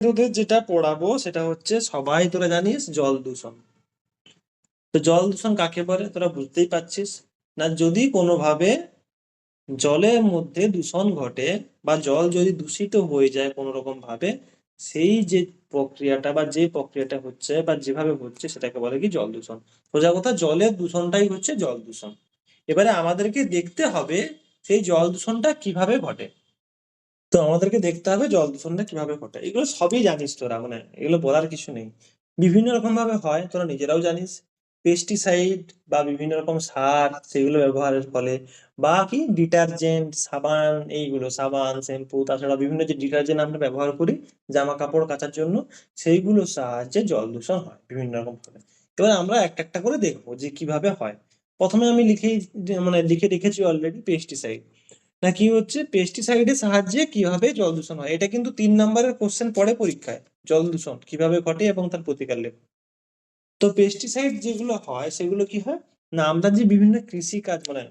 তোদের যেটা পড়াবো সেটা হচ্ছে সবাই তোরা জানিস জল দূষণ। তো জল দূষণ কাকে বলে? তোরা বুঝতেই পারছিস। না, যদি কোনোভাবে জলের মধ্যে দূষণ ঘটে বা জল যদি দূষিত হয়ে যায় কোনো রকম ভাবে সেই যে প্রক্রিয়াটা বা যে প্রক্রিয়াটা হচ্ছে বা যেভাবে হচ্ছে সেটাকে বলে কি জল দূষণ। সোজা কথা, জলের দূষণটাই হচ্ছে জল দূষণ। এবারে আমাদেরকে দেখতে হবে সেই জল দূষণটা কীভাবে ঘটে। তো আমাদেরকে দেখতে হবে জল দূষণটা কীভাবে ঘটে। এগুলো সবই জানিস তোরা মানে এগুলো বলার কিছু নেই। বিভিন্ন রকম ভাবে হয়, তোরা নিজেরাও জানিস। পেস্টিসাইড বা বিভিন্ন রকম সার সেগুলো ব্যবহারের ফলে বা কি ডিটারজেন্ট সাবান, এইগুলো, সাবান শ্যাম্পু তাছাড়া বিভিন্ন যে ডিটারজেন্ট আমরা ব্যবহার করি জামা কাপড় কাচার জন্য, সেইগুলোর সাহায্যে জল দূষণ হয় বিভিন্ন রকম ভাবে। এবার আমরা একটা একটা করে দেখব যে কীভাবে হয়। প্রথমে আমি লিখেই মানে লিখে রেখেছি অলরেডি পেস্টিসাইড না কি হচ্ছে পেস্টিসাইডের সাহায্যে কীভাবে জল দূষণ হয়? এটা কিন্তু তিন নম্বরের কোশ্চেন পড়ে পরীক্ষায়। জল দূষণ কীভাবে ঘটে এবং তার প্রতিকার লেখ। তো পেস্টিসাইড যেগুলো হয়, সেগুলো কি হয়? না, আমরা যে বিভিন্ন কৃষি কাজ মানে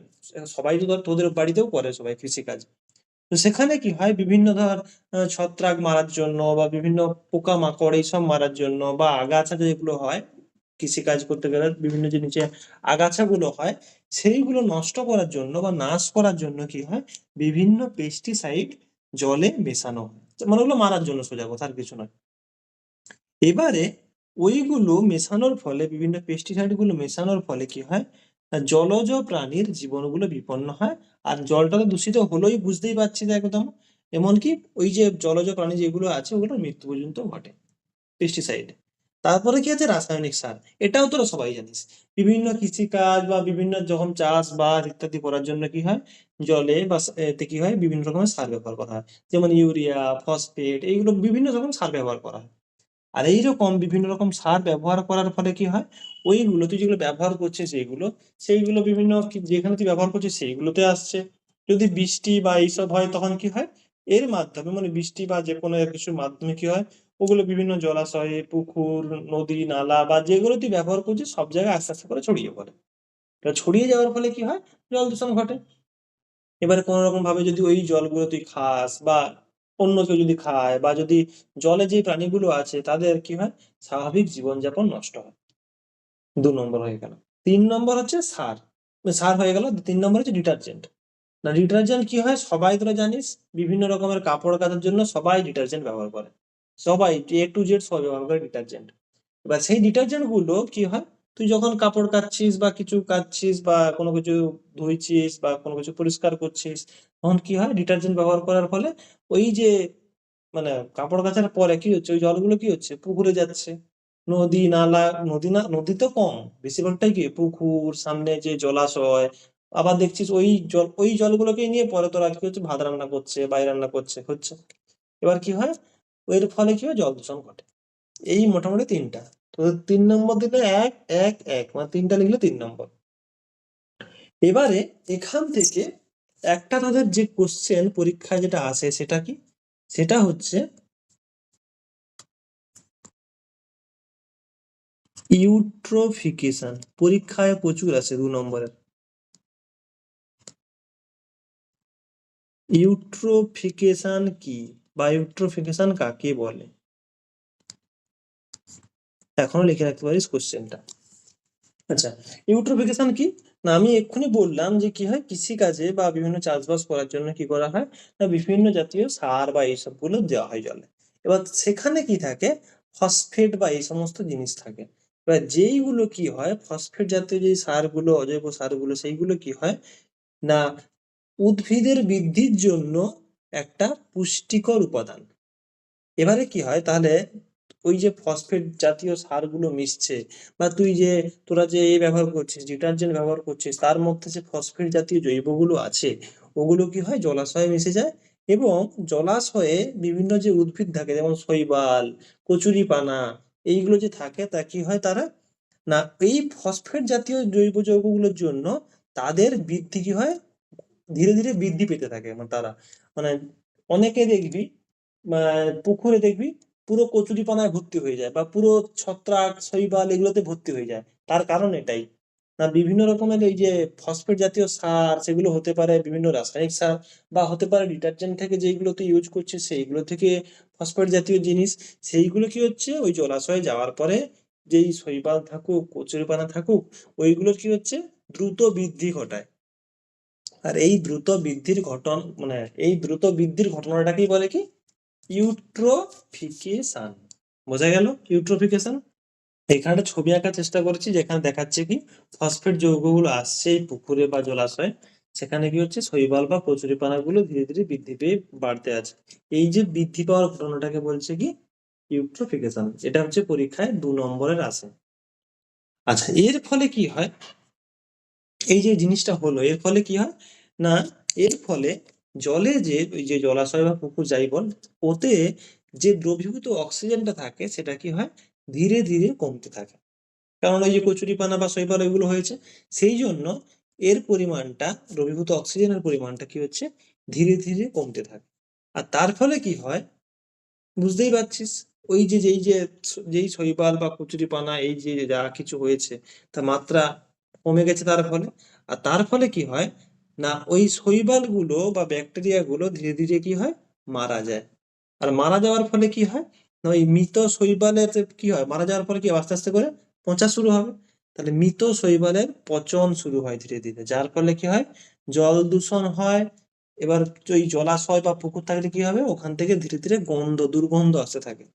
সবাই তো ধর তোদের বাড়িতেও করে সবাই কৃষি কাজ তো সেখানে কি হয়? বিভিন্ন ধর ছত্রাক মারার জন্য বা বিভিন্ন পোকামাকড় এইসব মারার জন্য বা আগাছা যেগুলো হয় কৃষি কাজ করতে গেলে বিভিন্ন যে নিচে আগাছাগুলো হয়, সেইগুলো নষ্ট করার জন্য বা নাশ করার জন্য কি হয়? বিভিন্ন পেস্টিসাইড জলে মেশানো হয়। মানে ওগুলো মারার জন্য সোজা কথা, আর কিছু নয়। এবারে ওইগুলো মেশানোর ফলে, বিভিন্ন পেস্টিসাইডগুলো মেশানোর ফলে কি হয়? জলজ প্রাণীর জীবনগুলো বিপন্ন হয়, আর জলটা তো দূষিত হলোই বুঝতেই পারছি তো একদম। এমনকি ওই যে জলজ প্রাণী যেগুলো আছে, ওগুলোর মৃত্যু পর্যন্ত ঘটে। পেস্টিসাইড তারপরে কি আছে? রাসায়নিক সার। এটাও তোরা সবাই জানিস। বিভিন্ন কৃষিকাজ বা বিভিন্ন যখন চাষবাস ইত্যাদি করার জন্য কি হয়? জলে বা এতে কি হয়? বিভিন্ন রকমের সার ব্যবহার করা হয়। যেমন ইউরিয়া, ফসফেট এইগুলো বিভিন্ন রকম সার ব্যবহার করা হয়। আর এইরকম বিভিন্ন রকম সার ব্যবহার করার ফলে কি হয়? ওইগুলো তুই যেগুলো ব্যবহার করছিস সেইগুলো সেইগুলো বিভিন্ন যেখানে তুই ব্যবহার করছিস সেইগুলোতে আসছে। যদি বৃষ্টি বা এইসব হয় তখন কি হয়? এর মাধ্যমে মানে বৃষ্টি বা যে কোনো কিছুর মাধ্যমে কি হয়? ওগুলো বিভিন্ন জলাশয়ে, পুকুর, নদী, নালা বা যেগুলো তুই ব্যবহার করছিস সব জায়গায় আস্তে আস্তে করে ছড়িয়ে পড়ে। এবার ছড়িয়ে যাওয়ার ফলে কি হয়? জল দূষণ ঘটে। এবারে কোনো রকম ভাবে যদি ওই জলগুলো তুই খাস বা অন্য কেউ যদি খায় বা যদি জলে যে প্রাণীগুলো আছে, তাদের কি হয়? স্বাভাবিক জীবনযাপন নষ্ট হয়। দু নম্বর হয়ে গেল। তিন নম্বর হচ্ছে সার। সার হয়ে গেল। তিন নম্বর হচ্ছে ডিটারজেন্ট। না, ডিটারজেন্ট কি হয়? সবাই তোরা জানিস, বিভিন্ন রকমের কাপড় কাচার জন্য সবাই ডিটারজেন্ট ব্যবহার করে। সবাই এ টু জেড সবাই ব্যবহার করে ডিটারজেন্ট এবার সেই ডিটারজেন্টগুলো কি হয়? তুই যখন কাপড় কাচ্ছিস বা কিছু কাচ্ছিস বা কোনো কিছু ধুইছিস বা কোনো কিছু পরিষ্কার করছিস, তখন কি হয়? ডিটারজেন্ট ব্যবহার করার ফলে ওই যে মানে কাপড় কাচার পরে কি হচ্ছে? ওই জলগুলো কি হচ্ছে? পুকুরে যাচ্ছে। নদী, নালা, নদী না, নদী তো কম। বেশিরভাগটাই কি? পুকুর, সামনে যে জলাশয়, আবার দেখছিস ওই জল, ওই জলগুলোকে নিয়ে পরে তোরা কি হচ্ছে ভাত রান্না করছে বাই রান্না করছে, হচ্ছে। এবার কি হয়? এর ফলে কি হয়? জল দূষণ ঘটে। এই মোটামুটি তিনটা। তো তিন নম্বর দিলে এক এক এক মানে তিনটা লিখলে তিন নম্বর। এবারে এখান থেকে একটা তাদের যে কোশ্চেন পরীক্ষায় যেটা আসে সেটা কি? সেটা হচ্ছে ইউট্রোফিকেশন। পরীক্ষায় প্রচুর আছে দু নম্বরের। ইউট্রোফিকেশন কি? বা ইউট্রোফিকেশন কাকে বলে? এখনও লিখে রাখতে পারিস কোশ্চেনটা আচ্ছা ইউট্রোফিকেশন কি? না, আমি এক্ষুনি বললাম যে কি হয়? কৃষিকাজে বা বিভিন্ন চাষবাস করার জন্য কি করা হয়? না, বিভিন্ন জাতীয় সার বা এইসবগুলো দেওয়া হয় জলে। এবার সেখানে কি থাকে? ফসফেট বা এই সমস্ত জিনিস থাকে। এবার যেইগুলো কি হয়? ফসফেট জাতীয় যে সারগুলো, অজৈব সারগুলো, সেইগুলো কি হয়? না, উদ্ভিদের বৃদ্ধির জন্য একটা পুষ্টিকর উপাদান। এবারে কি হয়? তাহলে ওই যে ফসফেট জাতীয় সারগুলো মিশছে বা তুই যে, তোরা যে এ ব্যবহার করছিস ডিটারজেন্ট ব্যবহার করছিস, তার মধ্যে যে ফসফেট জাতীয় জৈবগুলো আছে, ওগুলো কি হয়? জলাশয়ে মিশে যায় এবং জলাশয়ে বিভিন্ন যে উদ্ভিদ থাকে, যেমন শৈবাল, কচুরিপানা, এইগুলো যে থাকে, তা কি হয় তারা? না, এই ফসফেট জাতীয় জৈব যৌগগুলোর জন্য তাদের বৃদ্ধি কি হয়? ধীরে ধীরে বৃদ্ধি পেতে থাকে মানে তারা। মানে অনেকে দেখবি পুকুরে দেখবি পুরো কচুরিপানায় ভর্তি হয়ে যায় বা পুরো ছত্রাক, শৈবাল এগুলোতে ভর্তি হয়ে যায়। তার কারণ এটাই। না, বিভিন্ন রকমের এই যে ফসফেট জাতীয় সার সেগুলো হতে পারে, বিভিন্ন রাসায়নিক সার বা হতে পারে ডিটারজেন্ট থেকে যেইগুলোতে ইউজ করছে সেইগুলো থেকে ফসফেট জাতীয় জিনিস, সেইগুলো কি হচ্ছে? ওই জলাশয়ে যাওয়ার পরে যেই শৈবাল থাকুক, কচুরিপানা থাকুক, ওইগুলোর কি হচ্ছে? দ্রুত বৃদ্ধি ঘটায়। আর এই দ্রুত বৃদ্ধির ঘটন মানে এই দ্রুত বৃদ্ধির ঘটনাটাকেই বলে কি? ইউট্রোফিকেশন বোঝা গেল? ইউট্রোফিকেশন এখানে ছবি আঁকার চেষ্টা করেছি, যেখানে দেখাচ্ছে কি? ফসফেট যৌগগুলো আসছে এই পুকুরে বা জলাশয়ে। সেখানে কি হচ্ছে? শৈবাল বা কচুরিপানা গুলো ধীরে ধীরে বৃদ্ধি পেয়ে বাড়তে আছে। এই যে বৃদ্ধি পাওয়ার ঘটনাটাকে বলছে কি? ইউট্রোফিকেশন এটা হচ্ছে পরীক্ষায় দু নম্বরের আসে। আচ্ছা এর ফলে কি হয়? এই যে জিনিসটা হলো, এর ফলে কি হয়? না, এর ফলে জলে যে, ওই যে জলাশয় বা পুকুর যাই বল, ওতে যে দ্রবীভূত অক্সিজেনটা থাকে, সেটা কি হয়? ধীরে ধীরে কমতে থাকে। কারণ ওই যে কচুরিপানা বা শৈবাল ওইগুলো হয়েছে, সেই জন্য এর পরিমাণটা, দ্রবীভূত অক্সিজেনের পরিমাণটা কি হচ্ছে? ধীরে ধীরে কমতে থাকে। আর তার ফলে কি হয়? বুঝতেই পারছিস? ওই যে, যেই যে, যেই শৈবাল বা কচুরিপানা, এই যে, যা কিছু হয়েছে তা মাত্রা কমে গেছে তার ফলে। আর তার ফলে কি হয়? না, ওই শৈবালগুলো বা ব্যাকটেরিয়া গুলো ধীরে ধীরে কি হয়? মারা যায়। আর মারা যাওয়ার ফলে কি হয়? না, ওই মৃত শৈবালের কি হয়? মারা যাওয়ার পরে কি আস্তে আস্তে করে পচা শুরু হবে। তাহলে মৃত শৈবালের পচন শুরু হয় ধীরে ধীরে। যার ফলে কি হয়? জল দূষণ হয়। এবার ওই জলাশয় বা পুকুর থাকলে কি হবে? ওখান থেকে ধীরে ধীরে গন্ধ, দুর্গন্ধ আসতে থাকে।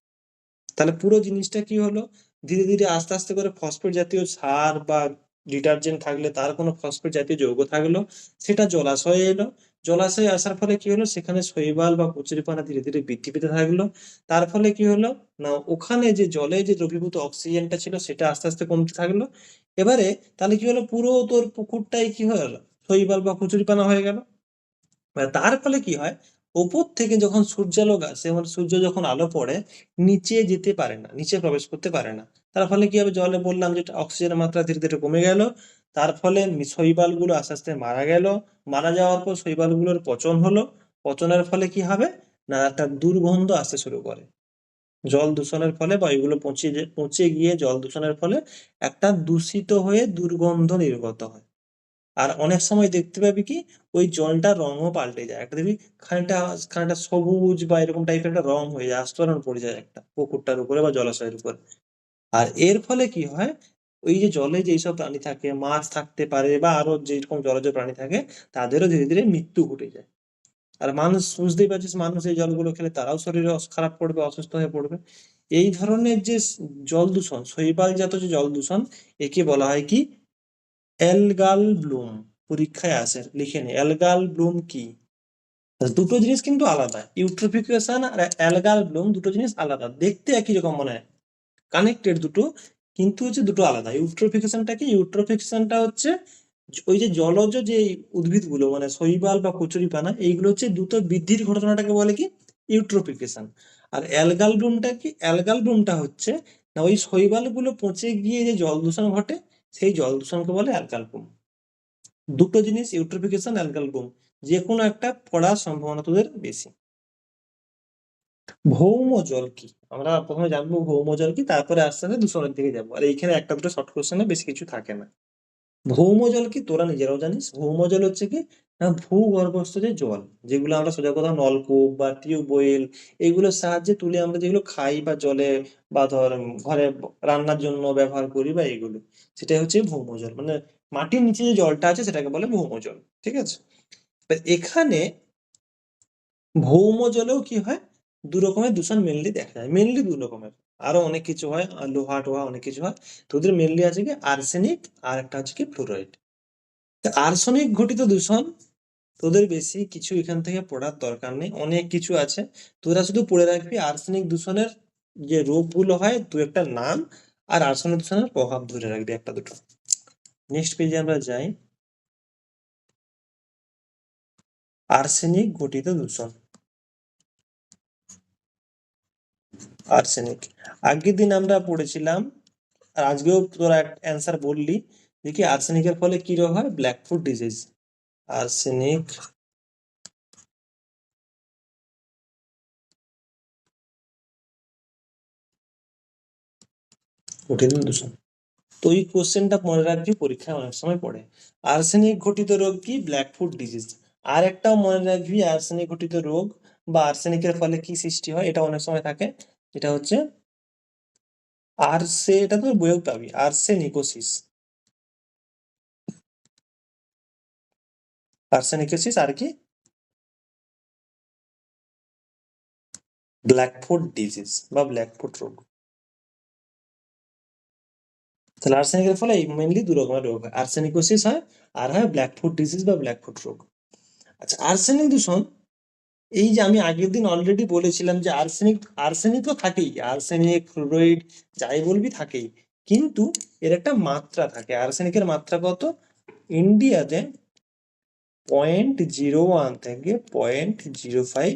তাহলে পুরো জিনিসটা কি হলো? ধীরে ধীরে আস্তে আস্তে করে ফসফেট জাতীয় সার বা ডিটারজেন্ট থাকলে তার কোনো ফসফেট জাতীয় যৌগ থাকল, সেটা জলাশয়ে এলো। জলাশয়ে আসার ফলে কি হলো? সেখানে শৈবাল বা কচুরিপানা ধীরে ধীরে বৃদ্ধি পেতে থাকল। তার ফলে কি হলো? না, ওখানে যে জলে যে দ্রবীভূত অক্সিজেনটা ছিল, সেটা আস্তে আস্তে কমতে থাকল। এবারে তাহলে কি হলো? পুরো তোর পুকুরটাই কি হয়ে গেলো? শৈবাল বা কচুরিপানা হয়ে গেল। তার ফলে কি হয়? ওপর থেকে যখন সূর্যালোক আসে মানে সূর্য যখন আলো পড়ে, নিচে যেতে পারে না, নিচে প্রবেশ করতে পারে না। তার ফলে কি হবে? জলে বললাম যে অক্সিজেনের মাত্রা ধীরে ধীরে কমে গেল। তার ফলে শৈবালগুলো আস্তে আস্তে মারা গেল। মারা যাওয়ার পর শৈবালগুলোর পচন হলো। পচনের ফলে কি হবে? না একটা দুর্গন্ধ আসতে শুরু করে। জল দূষণের ফলে বা এগুলো পচে পচে গিয়ে জল দূষণের ফলে একটা দূষিত হয়ে দুর্গন্ধ নির্গত হয়। আর অনেক সময় দেখতে পাবি কি? ওই জলটার রঙও পাল্টে যায়। একটা দেখবি খানিকটা খানিকটা সবুজ বা এরকম টাইপের একটা রং হয়ে যায়, আস্তরণ পড়ে যায় একটা পুকুরটার উপরে বা জলাশয়ের উপরে। আর এর ফলে কি হয়? ওই যে জলে যেসব প্রাণী থাকে, মাছ থাকতে পারে বা আরও যেরকম জলজ প্রাণী থাকে, তাদেরও ধীরে ধীরে মৃত্যু ঘটে যায়। আর মানুষ বুঝতেই পারছিস, মানুষ এই জলগুলো খেলে তারাও শরীরে খারাপ পড়বে, অসুস্থ হয়ে পড়বে। এই ধরনের যে জল দূষণ, শৈবালজাত যে জল দূষণ, একে বলা হয় কি? Algal bloom. পরীক্ষায় আসে, লিখে নে। অ্যালগাল ব্লুম কি? দুটো জিনিস কিন্তু আলাদা। ইউট্রোফিকেশন আর অ্যালগাল ব্লুম, দুটো জিনিস আলাদা। দেখতে একই রকম মনে হয়। কানেক্টেড দুটো, কিন্তু হচ্ছে দুটো আলাদা। ইউট্রোফিকেশনটা কি ইউট্রোফিকেশনটা হচ্ছে ওই যে জলজ যে উদ্ভিদগুলো মানে শৈবাল বা কচুরিপানা এইগুলো হচ্ছে দ্রুত বৃদ্ধির ঘটনাটাকে বলে কি? ইউট্রোফিকেশন আর অ্যালগাল ব্লুমটা কি অ্যালগাল ব্লুমটা হচ্ছে না, ওই শৈবালগুলো পচে গিয়ে যে জল দূষণ ঘটে, সেই জল দূষণকে বলে অ্যালকালকুম দুটো জিনিস ইউট্রোফিকেশন অ্যালকালকুম যে কোনো একটা পড়ার সম্ভাবনা তোদের বেশি। ভৌম জল কি? আমরা প্রথমে জানব ভৌম জল কি, তারপরে আস্তে আস্তে দূষণের দিকে যাব। আর এইখানে একটা দুটো শর্ট কোশ্চেনে বেশি কিছু থাকে না। ভৌম জল কি? তোরা নিজেরাও জানিস। ভৌম জল হচ্ছে কি? না ভূগর্ভস্থ যে জল, যেগুলো আমরা সোজা কথা নলকূপ বা টিউবওয়েল এগুলোর সাহায্যে তুলে আমরা যেগুলো খাই বা জলে বা ধর ঘরে রান্নার জন্য ব্যবহার করি বা এগুলো সেটাই হচ্ছে ভৌম জল। মানে মাটির নিচে যে জলটা আছে, সেটাকে বলে ভৌম জল, ঠিক আছে? এখানে ভৌম জলেও কি হয়? দু রকমের দূষণ মেনলি দেখা যায়। মেনলি দু রকমের। আরও অনেক কিছু হয় লোহা টোহা অনেক কিছু হয়। তো ওদের মেনলি আছে কি আর্সেনিক আর একটা হচ্ছে কি ফ্লোরাইড আর্সেনিক ঘটিত দূষণ তোদের বেশি কিছু এখান থেকে পড়ার দরকার নেই। অনেক কিছু আছে। তোরা শুধু পড়ে রাখবি আর্সেনিক দূষণের যে রোগগুলো হয়, দু একটা নাম আর আর্সেনিক দূষণের প্রভাব ধরে রাখবি একটা দুটো। নেক্সট পেজে আমরা যাই। আর্সেনিক ঘটিত দূষণ। আর্সেনিক। আগের দিন আমরা পড়েছিলাম, আর আজকেও তোরা অ্যান্সার বললি, দেখি আর্সেনিকের ফলে কি রোগ হয়? ব্ল্যাক ফুড ডিজিজ আর্সেনিক দূষণ তো এই কোশ্চেনটা মনে রাখবি, পরীক্ষায় অনেক সময় পড়ে। আর্সেনিক ঘটিত রোগ কি? ব্ল্যাকফুট ডিজিজ আর একটাও মনে রাখবি, আর্সেনিক ঘটিত রোগ বা আর্সেনিকের ফলে কি সৃষ্টি হয়? এটা অনেক সময় থাকে। এটা হচ্ছে আর্সে, এটা তো বইও পাবি আর্সেনিকোসিস আর্সেনিকোসিস আর কি? ব্ল্যাকফুট ডিজিজ বা ব্ল্যাকফুট রোগ। তাহলে আর্সেনিকের ফলে মেনলি দু রকমের রোগ হয় আর্সেনিকোসিস হয় আর হয় ব্ল্যাকফুট ডিজিজ বা ব্ল্যাকফুট রোগ। আচ্ছা আর্সেনিক দূষণ এই যে আমি আগের দিন অলরেডি বলেছিলাম যে আর্সেনিক আর্সেনিক তো থাকেই আর্সেনিক ফ্লোরাইড যাই বলবি থাকেই। কিন্তু এর একটা মাত্রা থাকে। আর্সেনিকের মাত্রা কত? ইন্ডিয়াতে পয়েন্ট জিরো ওয়ান থেকে point zero five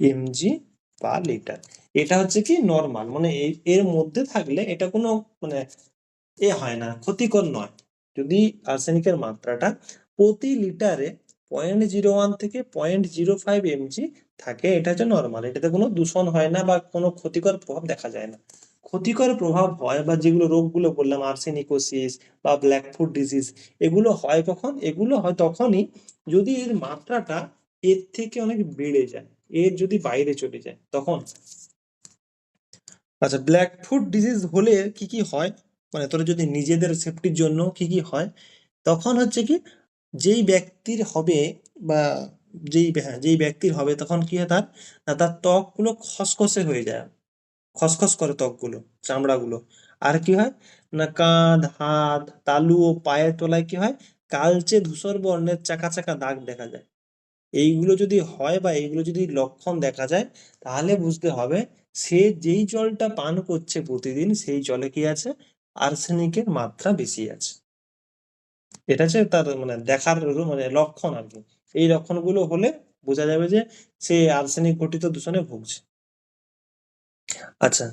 mg per litre এটা হচ্ছে কি নর্মাল মানে এর মধ্যে থাকলে এটা কোনো মানে এ হয় না, ক্ষতিকর নয়। যদি আর্সেনিকের মাত্রাটা প্রতি লিটারে পয়েন্ট জিরো ওয়ান থেকে পয়েন্ট জিরো ফাইভ এমজি থাকে, এটা হচ্ছে নর্মাল এটাতে কোনো দূষণ হয় না বা কোনো ক্ষতিকর প্রভাব দেখা যায় না। ক্ষতিকর প্রভাব হয় বা যেগুলো রোগগুলো বললাম আর্সেনিকোসিস বা ব্ল্যাকফুট ডিজিজ এগুলো হয় কখন? এগুলো হয় তখনই যদি এর মাত্রাটা এর থেকে অনেক বেড়ে যায়, এর যদি বাইরে চলে যায়, তখন। আচ্ছা ব্ল্যাকফুট ডিজিজ হলে কি কি হয়? মানে তোরা যদি নিজেদের সেফটির জন্য কি কি হয়? তখন হচ্ছে কি যেই ব্যক্তির হবে বা যেই হ্যাঁ যেই ব্যক্তির হবে তখন কি হয় তার? না, তার ত্বকগুলো খসখসে হয়ে যায়। খসখস করে ত্বকগুলো, চামড়াগুলো। আর কি হয়? না, কাঁধ, হাত, তালু ও পায়ের তলায় কি হয়? কালচে ধূসর বর্ণের চাকা চাকা দাগ দেখা যায়। এইগুলো যদি হয় বা এইগুলো যদি লক্ষণ দেখা যায়, তাহলে বুঝতে হবে সে যেই জলটা পান করছে প্রতিদিন, সেই জলে কি আছে? আর্সেনিকের মাত্রা বেশি আছে। এটা হচ্ছে তার মানে দেখার মানে লক্ষণ আর কি। এই লক্ষণগুলো হলে বোঝা যাবে যে সে আর্সেনিক ঘটিত দূষণে ভুগছে। আচ্ছা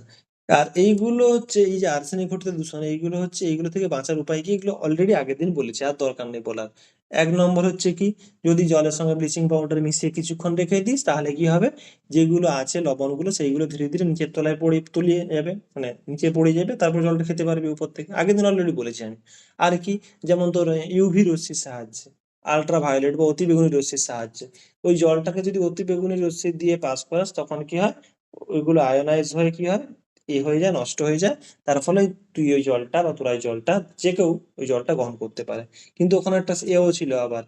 আর এইগুলো হচ্ছে, এই যে আর্সেনিক ঘটিত দূষণ, এইগুলো হচ্ছে, এইগুলো থেকে বাঁচার উপায় কি? এগুলো অলরেডি আগের দিন বলেছি, আর দরকার নেই বলার। এক নম্বর হচ্ছে কি, যদি জলের সঙ্গে ব্লিচিং পাউডার মিশিয়ে কিছুক্ষণ রেখে দিস, তাহলে কি হবে? যেগুলো আছে, লবণগুলো, সেইগুলো ধীরে ধীরে নিচের তলায় পড়ে, তলিয়ে যাবে মানে নিচে পড়ে যাবে, তারপর জলটা খেতে পারবে উপর থেকে। আগের দিন অলরেডি বলেছি আমি। আর কি, যেমন তোর ইউভি রশ্মির সাহায্যে আলট্রা ভায়োলেট বা অতি বেগুনি রশ্মির সাহায্যে। ওই জলটাকে যদি অতি বেগুনি রশ্মি দিয়ে পাস করাস, তখন কি হয়? ওইগুলো আয়োনাইজ হয়ে কি হয়? এ হয়ে যায়, নষ্ট হয়ে যায়। তার ফলে তুই ওই জলটা বা তোরা ওই জলটা যে কেউ ওই জলটা গ্রহণ করতে পারে। কিন্তু ওখানে একটা এও ছিল আবার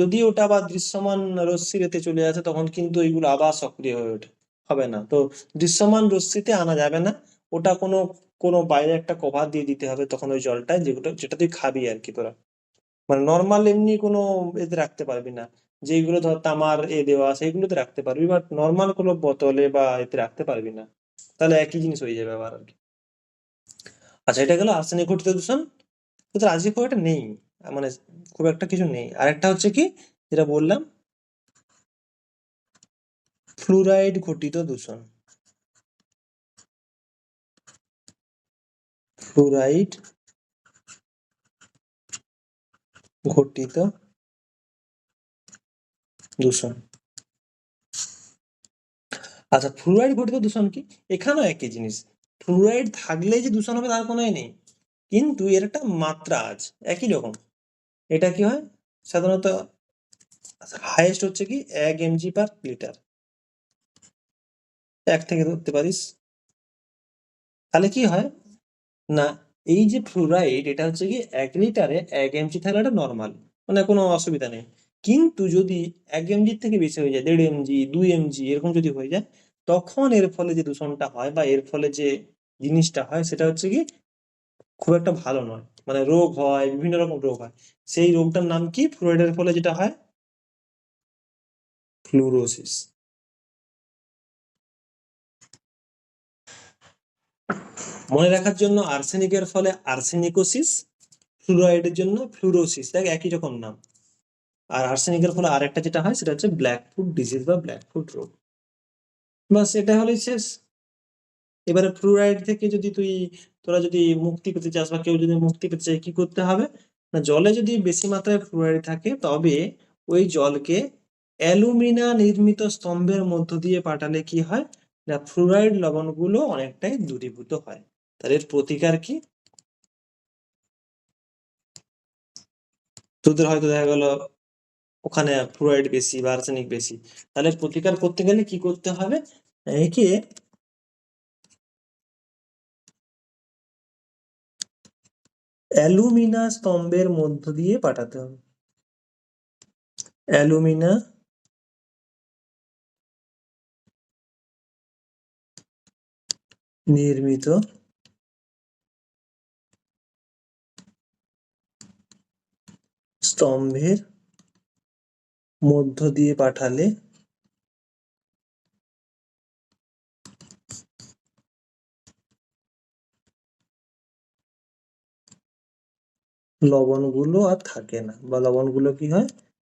যদি ওটা আবার দৃশ্যমান রশ্মির এতে চলে আসে, তখন কিন্তু ওইগুলো আবার সক্রিয় হয়ে ওঠে। হবে না। তো দৃশ্যমান রশ্মিতে আনা যাবে না। ওটা কোনো কোনো বাইরে একটা কভার দিয়ে দিতে হবে তখন ওই জলটা যেগুলো, যেটা তুই খাবি আর কি তোরা। মানে নর্মাল এমনি কোনো এতে রাখতে পারবি না। যেগুলো ধর তামার এ দেওয়া সেইগুলোতে রাখতে পারবি। বাট নর্মাল কোনো বোতলে বা এতে রাখতে পারবি না। তাহলে একই জিনিস হয়ে যাবে আবার আর কি। আচ্ছা এটা গেল আর্সেনিক ঘটিত দূষণ। কিন্তু আজকে খুব একটা নেই মানে খুব একটা কিছু নেই। আরেকটা হচ্ছে কি, যেটা বললাম, ফ্লুরাইড ঘটিত দূষণ। ফ্লুরাইড ঘটিত দূষণ। আচ্ছা ফ্লুরাইড ঘটিত দূষণ কি? এখানেও একই জিনিস। ফ্লুরাইড থাকলে যে দূষণ হবে তার কোনো নেই। কিন্তু এর একটা মাত্রা আছে, একই রকম। এটা কি হয়? সাধারণত হাইয়েস্ট হচ্ছে কি এক এমজি পার লিটার এক থেকে ধরতে পারিস। তাহলে কি হয়? না, এই যে ফ্লুরাইড এটা হচ্ছে কি এক লিটারে এক এমজি থাকলে এটা নর্মাল মানে কোনো অসুবিধা নেই। কিন্তু যদি এক এমজি থেকে বেশি হয়ে যায়, দেড় এমজি দুই এমজি এরকম যদি হয়ে যায়, তখন এর ফলে যে দূষণটা হয় বা এর ফলে যে জিনিসটা হয়, সেটা হচ্ছে কি খুব একটা ভালো নয়। মানে রোগ হয়, বিভিন্ন রকম রোগ হয়। সেই রোগটার নাম কি? ফ্লুরাইডের ফলে যেটা হয়? ফ্লুরোসিস মনে রাখার জন্য আর্সেনিকের ফলে আর্সেনিকোসিস ফ্লুরাইডের জন্য ফ্লুরোসিস দেখ একই রকম নাম। আর আর্সেনিকের ফলে আরেকটা যেটা হয়, সেটা হচ্ছে ব্ল্যাক ফুড ডিজিজ বা ব্ল্যাক ফুড রোগ বাস, এটা হলেই শেষ। এবারে ফ্লুরাইড থেকে যদি তুই, তোরা যদি মুক্তি পেতে চাস বা কেউ যদি মুক্তি পেতে চায়, কি করতে হবে? না, জলে যদি বেশি মাত্রায় ফ্লুরাইড থাকে, তবে ওই জলকে অ্যালুমিনা নির্মিত স্তম্ভের মধ্য দিয়ে পাঠালে কি হয়? না ফ্লুরাইড লবণগুলো অনেকটাই দূরীভূত হয়। তার এর প্রতিকার কি? তোদের হয়তো দেখা গেল ওখানে ফ্লোরাইড বেশি বা আর্সেনিক বেশি। তাহলে প্রতিকার করতে গেলে কি করতে হবে? একে অ্যালুমিনা স্তম্ভের মধ্য দিয়ে পাঠাতে হবে। অ্যালুমিনা নির্মিত স্তম্ভের মধ্য দিয়ে পাঠালে। লবণগুলো আর থাকে না বা লবণগুলো কি হয়?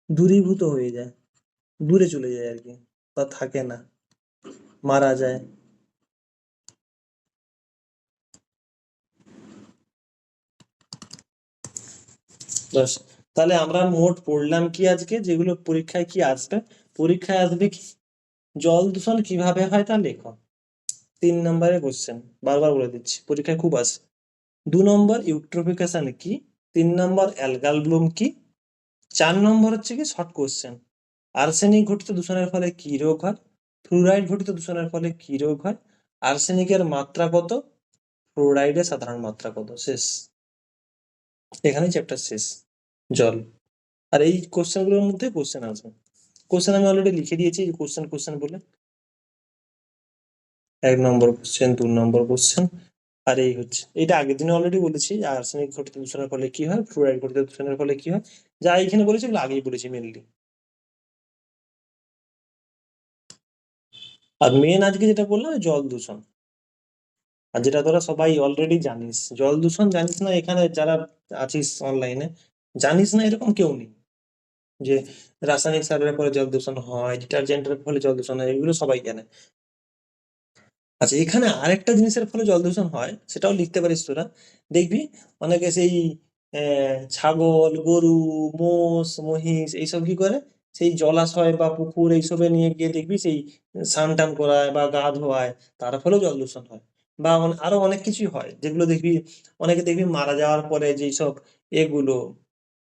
দূরীভূত হয়ে যায়, দূরে চলে যায় আর কি, বা থাকে না, মারা যায়। ব্যাস। তাহলে আমরা মোট পড়লাম কি আজকে? যেগুলো পরীক্ষায় কি আসবে? পরীক্ষায় আসবে কি? জল দূষণ কীভাবে হয় তা লেখো। তিন নম্বরের কোশ্চেন বারবার বলে দিচ্ছি, পরীক্ষায় খুব আসে। দু নম্বর ইউট্রোফিকেশন কি? তিন নম্বর অ্যালগাল ব্লুম কি? চার নম্বর হচ্ছে কি শর্ট কোশ্চেন আর্সেনিক ঘটিত দূষণের ফলে কি রোগ হয়? ফ্লুরাইড ঘটিত দূষণের ফলে কি রোগ হয়? আর্সেনিকের মাত্রা কত? ফ্লোরাইডের সাধারণ মাত্রা কত? শেষ। এখানেই চ্যাপ্টার শেষ। জল। আর এই কোশ্চেনগুলোর মধ্যে কোশ্চেন আসবে কোশ্চেন আমি অলরেডি লিখে দিয়েছি কোশ্চেন কোশ্চেন বলে। এক নম্বর কোশ্চেন দু নম্বর কোশ্চেন আর এই হচ্ছে। এটা আগের দিনে অলরেডি বলেছি যে আর্সেনিক ঘটিত দূষণের ফলে কি হয়? ফ্লোরাইড ঘটিত দূষণের ফলে কি হয়? যা এখানে বলেছি, এগুলো আগেই বলেছি মেনলি আর মেন আজকে যেটা বললাম জল দূষণ। আর যেটা তোরা সবাই অলরেডি জানিস, জল দূষণ জানিস না, এখানে যারা আছিস অনলাইনে জানিস না এরকম কেউ নেই। যে রাসায়নিক সারের ফলে জল দূষণ হয়, ডিটারজেন্টের ফলে জল দূষণ হয়, এগুলো সবাই জানে। আচ্ছা এখানে আরেকটা জিনিসের ফলে জল দূষণ হয়, সেটাও লিখতে পারিস তোরা। দেখবি অনেকে সেই ছাগল, গরু, মোষ, মহিষ এইসব কি করে? সেই জলাশয় বা পুকুর এইসবে নিয়ে গিয়ে দেখবি সেই স্নান টান করায় বা গা ধোয়ায়, তার ফলেও জল দূষণ হয়। বা আরও অনেক কিছুই হয়, যেগুলো দেখবি, অনেকে দেখবি মারা যাওয়ার পরে যেই সব এগুলো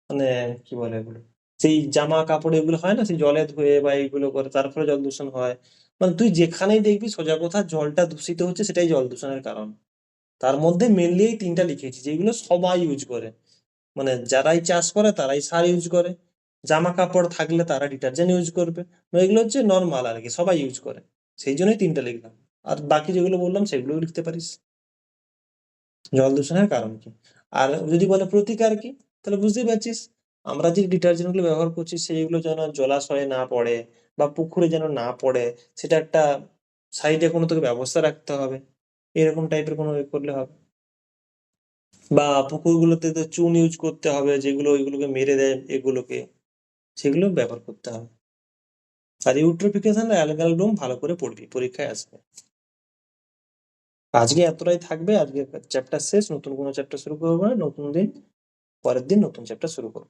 মানে কি বলে এগুলো? সেই জামা কাপড় এগুলো হয় না, সেই জলে ধুয়ে বা এইগুলো করে, তার ফলে জল দূষণ হয়। মানে তুই যেখানেই দেখবি সোজা কথা জলটা দূষিত হচ্ছে সেটাই জল দূষণের কারণ। তার মধ্যে মেনলি এই তিনটা লিখেছি, যেগুলো সবাই ইউজ করে। মানে যারাই চাষ করে তারাই সার ইউজ করে। জামা কাপড় থাকলে তারা ডিটারজেন্ট ইউজ করবে। মানে এগুলো হচ্ছে নর্মাল আর কি, সবাই ইউজ করে। সেই জন্যই তিনটা লিখলাম। আর বাকি যেগুলো বললাম সেগুলোও লিখতে পারিস। জল দূষণের কারণ কি? আর যদি বলে প্রতিকার কি? তাহলে বুঝতেই পারছিস? আমরা যে ডিটারজেন্টগুলো ব্যবহার করছি সেইগুলো যেন জলাশয়ে না পড়ে বা পুকুরে যেন না পড়ে, সেটা একটা সাইডে কোনো তোকে ব্যবস্থা রাখতে হবে। এরকম টাইপের কোনো এ করলে হবে। বা পুকুরগুলোতে তো চুন ইউজ করতে হবে, যেগুলো ওইগুলোকে মেরে দেয় এগুলোকে, সেগুলো ব্যবহার করতে হবে। আর অ্যালগাল ব্লুম ভালো করে পড়বি, পরীক্ষায় আসবে। আজকে এতটাই থাকবে আজকে চ্যাপ্টার শেষ, নতুন কোনো চ্যাপ্টার শুরু করব না, নতুন দিন পরের দিন নতুন চ্যাপ্টার শুরু করব